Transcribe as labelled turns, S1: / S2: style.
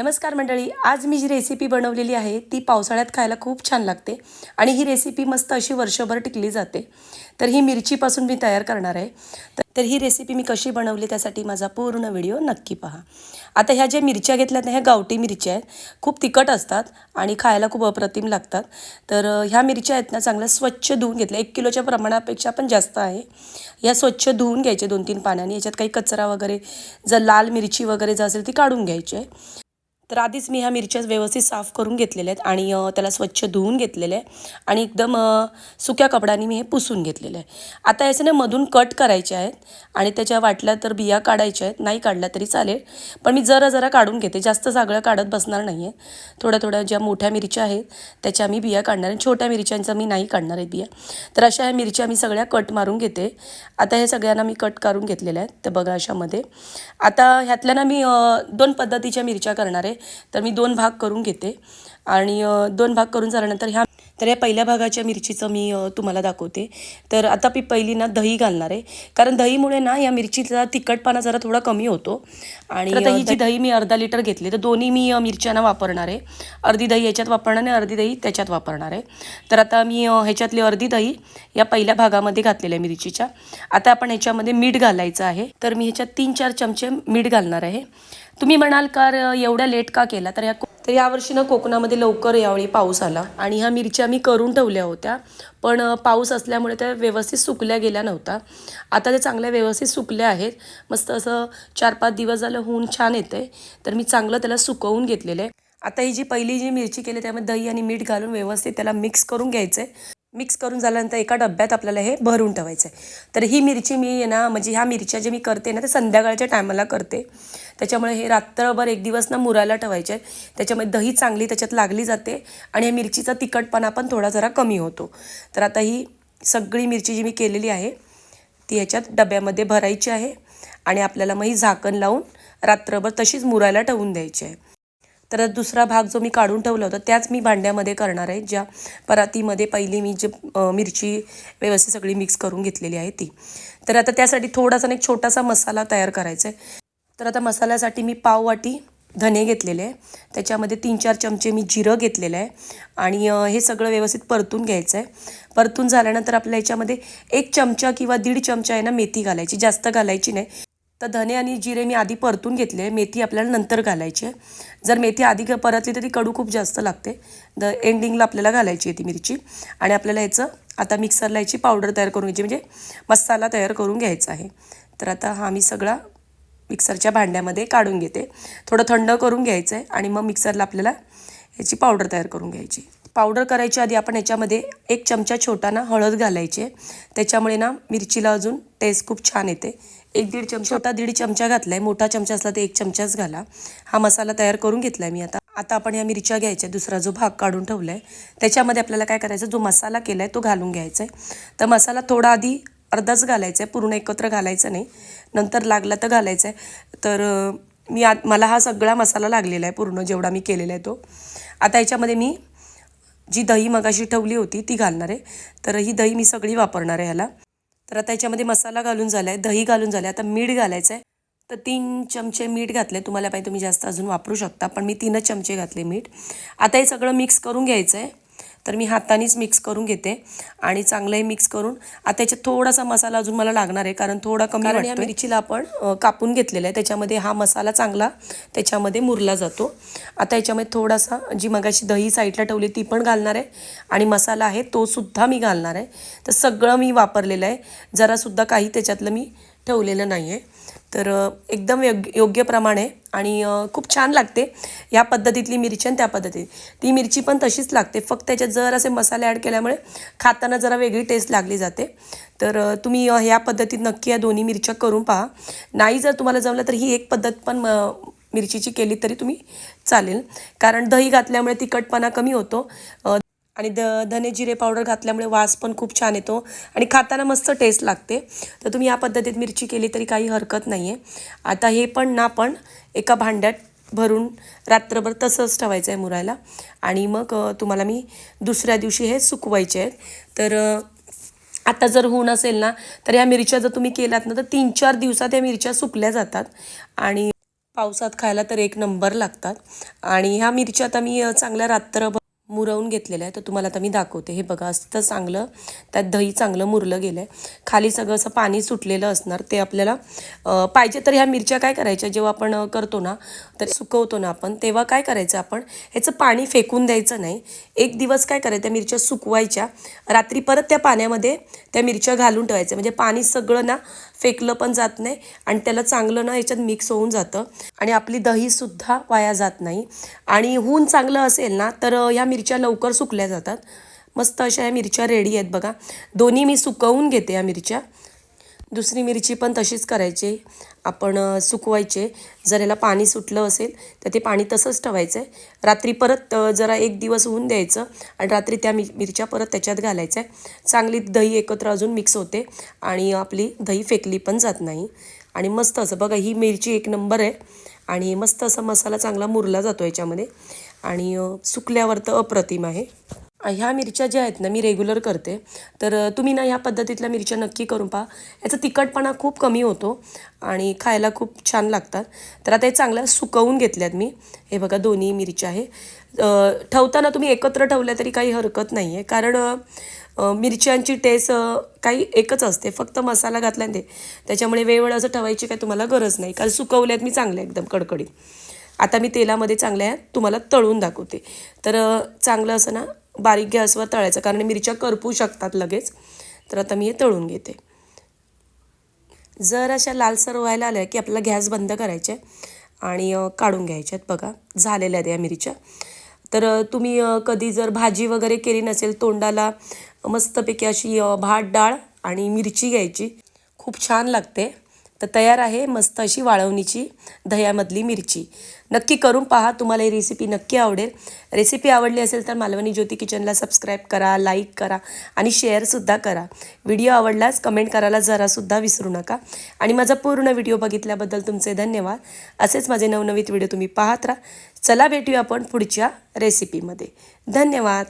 S1: नमस्कार मंडळी आज मी जी रेसिपी बनवलेली आहे ती पावसाळ्यात खायला खूप छान लागते आणि ही रेसिपी मस्त अशी वर्षभर टिकली जाते. तर ही मिरचीपासून मी तयार करणार आहे. तर- तर ही रेसिपी मी कशी बनवली त्यासाठी माझा पूर्ण व्हिडिओ नक्की पहा. आता ह्या ज्या मिरच्या घेतल्यात ना ह्या गावठी मिरच्या आहेत खूप तिखट असतात आणि खायला खूप अप्रतिम लागतात. तर ह्या मिरच्या आहेत ना चांगल्या स्वच्छ धुवून घेतल्या. एक किलोच्या प्रमाणापेक्षा पण जास्त आहे. या स्वच्छ धुवून घ्यायचे दोन तीन पाण्याने. याच्यात काही कचरा वगैरे जर लाल मिरची वगैरे जर असेल ती काढून घ्यायची आहे. तर आधीच मी ह्या मिरच्या व्यवस्थित साफ करून घेतलेल्या आहेत आणि त्याला स्वच्छ धुवून घेतलेलं आहे आणि एकदम सुक्या कपड्याने मी हे पुसून घेतलेलं आहे आता याचे ना मधून कट करायचे आहेत आणि त्याच्या वाटल्या तर बिया काढायच्या आहेत. नाही काढल्या तरी चालेल. पण मी जरा जरा काढून घेते. जास्त सगळं काढत बसणार नाही आहे थोड्या थोड्या ज्या मोठ्या मिरच्या आहेत त्याच्या मी बिया काढणार आहे. छोट्या मिरच्यांचा मी नाही काढणार आहे बिया. तर अशा ह्या मिरच्या मी सगळ्या कट मारून घेते. आता हे सगळ्यांना मी कट काढून घेतलेल्या आहेत. तर बघा अशामध्ये. आता ह्यातल्या ना मी दोन पद्धतीच्या मिरच्या करणार आहे. तर मी दोन भाग करून घेते. आणि दोन भाग करून झाल्यानंतर ह्या तर या पहिल्या भागाच्या मिरचीचं मी तुम्हाला दाखवते. तर आता मी पहिली ना दही घालणार आहे. कारण दहीमुळे ना या मिरचीचा तिखटपणा जरा थोडा कमी होतो. आणि आता ही जी दही मी अर्धा लिटर घेतली तर दोन्ही मी मिरच्यांना वापरणार आहे. अर्धी दही याच्यात वापरणार आणि अर्धी दही त्याच्यात वापरणार आहे. तर आता मी ह्याच्यातली अर्धी दही या पहिल्या भागामध्ये घातलेल्या मिरचीच्या. आता आपण ह्याच्यामध्ये मीठ घालायचं आहे. तर मी ह्याच्यात तीन चार चमचे मीठ घालणार आहे. तुम्ही म्हणाल का एवढ्या लेट का केला? तर या तर यावर्षी ना कोकणामध्ये लवकर यावेळी पाऊस आला. आणि ह्या मिरच्या मी करून ठेवल्या होत्या. पण पाऊस असल्यामुळे त्या व्यवस्थित सुकल्या गेल्या नव्हता आता त्या चांगल्या व्यवस्थित सुकल्या आहेत. मस्त असं चार पाच दिवस झालं होऊन छान येते तर मी चांगलं त्याला सुकवून घेतलेलं आहे. आता ही जी पहिली जी मिरची केली त्यामध्ये दही आणि मीठ घालून व्यवस्थित त्याला मिक्स करून घ्यायचं आहे मिक्स करून झाल्यानंतर एका डब्यात आपल्याला हे भरून ठेवायचं आहे. तर ही मिरची मी आहे ना म्हणजे ह्या मिरच्या जे मी करते ना ते संध्याकाळच्या टायमाला करते. त्याच्यामुळे हे रात्रभर एक दिवस ना मुरायला ठेवायचे आहेत. त्याच्यामुळे दही चांगली त्याच्यात लागली जाते आणि या मिरचीचा तिखटपणा पण थोडा जरा कमी होतो. तर आता ही सगळी मिरची जी मी केलेली आहे ती ह्याच्यात डब्यामध्ये भरायची आहे आणि आपल्याला मग ही झाकण लावून रात्रभर तशीच मुरायला ठेवून द्यायची आहे. तर दुसरा भाग जो मी काढून ठेवला होता त्याच मी भांड्यामध्ये करणार आहे ज्या परातीमध्ये पहिली मी जे मिरची व्यवस्थित सगळी मिक्स करून घेतलेली आहे ती. तर आता त्यासाठी थोडासा एक छोटासा मसाला तयार करायचा आहे. तर आता मसाल्यासाठी मी पाववाटी धने घेतलेले आहे. त्याच्यामध्ये तीन चार चमचे मी जिरं घेतलेलं आहे. आणि हे सगळं व्यवस्थित परतून घ्यायचं आहे. परतून झाल्यानंतर आपल्या याच्यामध्ये एक चमचा किंवा दीड चमचा आहे ना मेथी घालायची. जास्त घालायची नाही. तर धने आणि जिरे मी आधी परतून घेतले. मेथी आपल्याला नंतर घालायची आहे. जर मेथी आधी परतली तर ती कडू खूप जास्त लागते. द एंडिंगला आपल्याला घालायची आहे ती मिरची. आणि आपल्याला याचं आता मिक्सरला याची पावडर तयार करून घ्यायची. म्हणजे मसाला तयार करून घ्यायचा आहे. तर आता हा मी सगळा मिक्सरच्या भांड्यामध्ये काढून घेते. थोडं थंड करून घ्यायचं आहे. आणि मग मिक्सरला आपल्याला याची पावडर तयार करून घ्यायची. पावडर करायच्या आधी आपण याच्यामध्ये एक चमचा छोटा ना हळद घालायची त्याच्यामुळे ना मिरचीला अजून टेस्ट खूप छान येते. एक दीड चमचा. छोटा दीड चमचा घातला आहे मोठा चमचा असला तर एक चमचाच घाला. हा मसाला तयार करून घेतला आहे मी आता. आता आपण या मिरच्या घ्यायच्या. दुसरा जो भाग काढून ठेवला आहे त्याच्यामध्ये आपल्याला काय करायचं जो मसाला केला आहे तो घालून घ्यायचा आहे तर मसाला थोडा आधी अर्धाच घालायचा आहे पूर्ण एकत्र घालायचं नाही. नंतर लागला तर घालायचं आहे तर मी आ मला हा सगळा मसाला लागलेला आहे. पूर्ण जेवढा मी केलेला आहे तो. आता याच्यामध्ये मी जी दही मगाशी ठेवली होती ती घालणार आहे. तर ही दही मी सगळी वापरणार आहे ह्याला. तर आता याच्यामध्ये मसाला घालून झाला आहे दही घालून झालं आहे आता मीठ घालायचं आहे तर तीन चमचे मीठ घातले तुम्हाला पाहिजे तुम्ही जास्त अजून वापरू शकता पण मी तीनच चमचे घातले मीठ. आता हे सगळं मिक्स करून घ्यायचं आहे तर मी हातानेच मिक्स करून घेते आणि चांगलंही मिक्स करून. आता याच्यात थोडासा मसाला अजून मला लागणार आहे कारण थोडा कमी कारण या मिरचीला आपण कापून घेतलेला आहे. त्याच्यामध्ये हा मसाला चांगला त्याच्यामध्ये मुरला जातो. आता याच्यामध्ये थोडासा जी मगाशी दही साईडला ठेवली ती पण घालणार आहे आणि मसाला आहे तो सुद्धा मी घालणार आहे. तर सगळं मी वापरलेलं आहे. जरासुद्धा काही त्याच्यातलं मी ठेवलेलं नाही आहे तर एकदम योग्य योग्य प्रमाणे आणि खूप छान लागते. या पद्धतीतली मिरची आणि त्या पद्धतीत. ती मिरची पण तशीच लागते. फक्त त्याच्यात जर असे मसाले ॲड केल्यामुळे खाताना जरा वेगळी टेस्ट लागली जाते. तर तुम्ही ह्या पद्धतीत नक्की या दोन्ही मिरच्या करून पहा. नाही जर तुम्हाला जमलं तर ही एक पद्धत पण म मिरचीची केली तरी तुम्ही चालेल. कारण दही घातल्यामुळे तिखटपणा कमी होतो. आणि द धने जिरे पावडर घातल्यामुळे वास पण खूप छान येतो आणि खाताना मस्त टेस्ट लागते. तर तुम्ही या पद्धतीत मिरची केली तरी काही हरकत नाही आहे आता हे पण ना पण एका भांड्यात भरून रात्रभर तसंच ठेवायचं आहे मुरायला. आणि मग तुम्हाला मी दुसऱ्या दिवशी हे सुकवायचे आहेत. तर आता जर होऊन असेल ना तर ह्या मिरच्या जर तुम्ही केलात ना तर तीन चार दिवसात या मिरच्या सुकल्या जातात. आणि पावसात खायला तर एक नंबर लागतात. आणि ह्या मिरच्या आता मी चांगल्या रात्रभर मुरवून घेतलेलं आहे तर तुम्हाला आता मी दाखवते. हे बघा असतं चांगलं त्यात दही चांगलं मुरलं गेलं आहे खाली सगळं असं पाणी सुटलेलं असणार ते आपल्याला पाहिजे तर ह्या मिरच्या काय करायच्या जेव्हा आपण करतो ना तर सुकवतो ना आपण तेव्हा काय करायचं आपण ह्याचं पाणी फेकून द्यायचं नाही. एक दिवस काय करायचं त्या मिरच्या सुकवायच्या रात्री परत त्या पाण्यामध्ये त्या मिरच्या घालून ठेवायच्या. म्हणजे पाणी सगळं ना फेकलं पण जात नाही आणि त्याला चांगलं ना याच्यात मिक्स होऊन जातं. आणि आपली दहीसुद्धा वाया जात नाही. आणि हून चांगलं असेल ना तर अ, ह्या मिरच्या लवकर सुकल्या जातात. मस्त अशा या मिरच्या रेडी आहेत बघा. दोन्ही मी सुकवून घेते या मिरच्या. दुसरी मिरची पण तशीच करायची. आपण सुकवायचे. जर याला पाणी सुटलं असेल तर ते पाणी तसंच ठेवायचं आहे रात्री परत जरा एक दिवस होऊन द्यायचं आणि रात्री त्या मि मिरच्या परत त्याच्यात घालायचं आहे चांगली दही एकत्र अजून मिक्स होते आणि आपली दही फेकली पण जात नाही. आणि मस्त असं बघा ही मिरची एक नंबर आहे. आणि मस्त असा मसाला चांगला मुरला जातो याच्यामध्ये. आणि सुकल्यावर तर अप्रतिम आहे. ह्या मिरच्या ज्या आहेत ना मी रेग्युलर करते. तर तुम्ही ना ह्या पद्धतीतल्या मिरच्या नक्की करून पहा. याचा तिखटपणा खूप कमी होतो आणि खायला खूप छान लागतात. तर आता हे चांगल्या सुकवून घेतल्यात मी. हे बघा दोन्ही मिरच्या आहे. ठेवताना तुम्ही एकत्र ठेवल्या तरी काही हरकत नाही आहे कारण मिरच्यांची टेस्ट काही एकच असते. फक्त मसाला घातला आणि ते त्याच्यामुळे वेळ असं ठेवायची काही तुम्हाला गरज नाही. कारण सुकवल्यात मी चांगल्या एकदम कडकडीत. आता मी तेलामध्ये चांगल्या तुम्हाला तळून दाखवते. तर चांगलं असं ना बारीक गॅसवर तळायचं कारण मिरच्या करपू शकतात लगेच. तर आता मी हे तळून घेते. जर अशा लालसर व्हायला आल्या की आपल्याला गॅस बंद करायचे आणि काढून काढून घ्यायच्यात बघा झालेल्या आहेत या मिरच्या. तर तुम्ही कधी जर भाजी वगैरे केली नसेल तोंडाला मस्तपैकी अशी भात डाळ आणि मिरची घ्यायची. खूप छान लागते. तर तयार आहे मस्त अशी वाळवणीची दह्यामधली मिरची. नक्की करून पहा तुम्हाला ही रेसिपी नक्की आवडेल. रेसिपी आवडली असेल तर मालवणी ज्योती किचनला सबस्क्राईब करा लाईक करा आणि शेअरसुद्धा करा. व्हिडिओ आवडलाच कमेंट करायला जरासुद्धा विसरू नका. आणि माझा पूर्ण व्हिडिओ बघितल्याबद्दल तुमचे धन्यवाद. असेच माझे नवनवीत व्हिडिओ तुम्ही पाहत राहा. चला भेटूया आपण पुढच्या रेसिपीमध्ये धन्यवाद.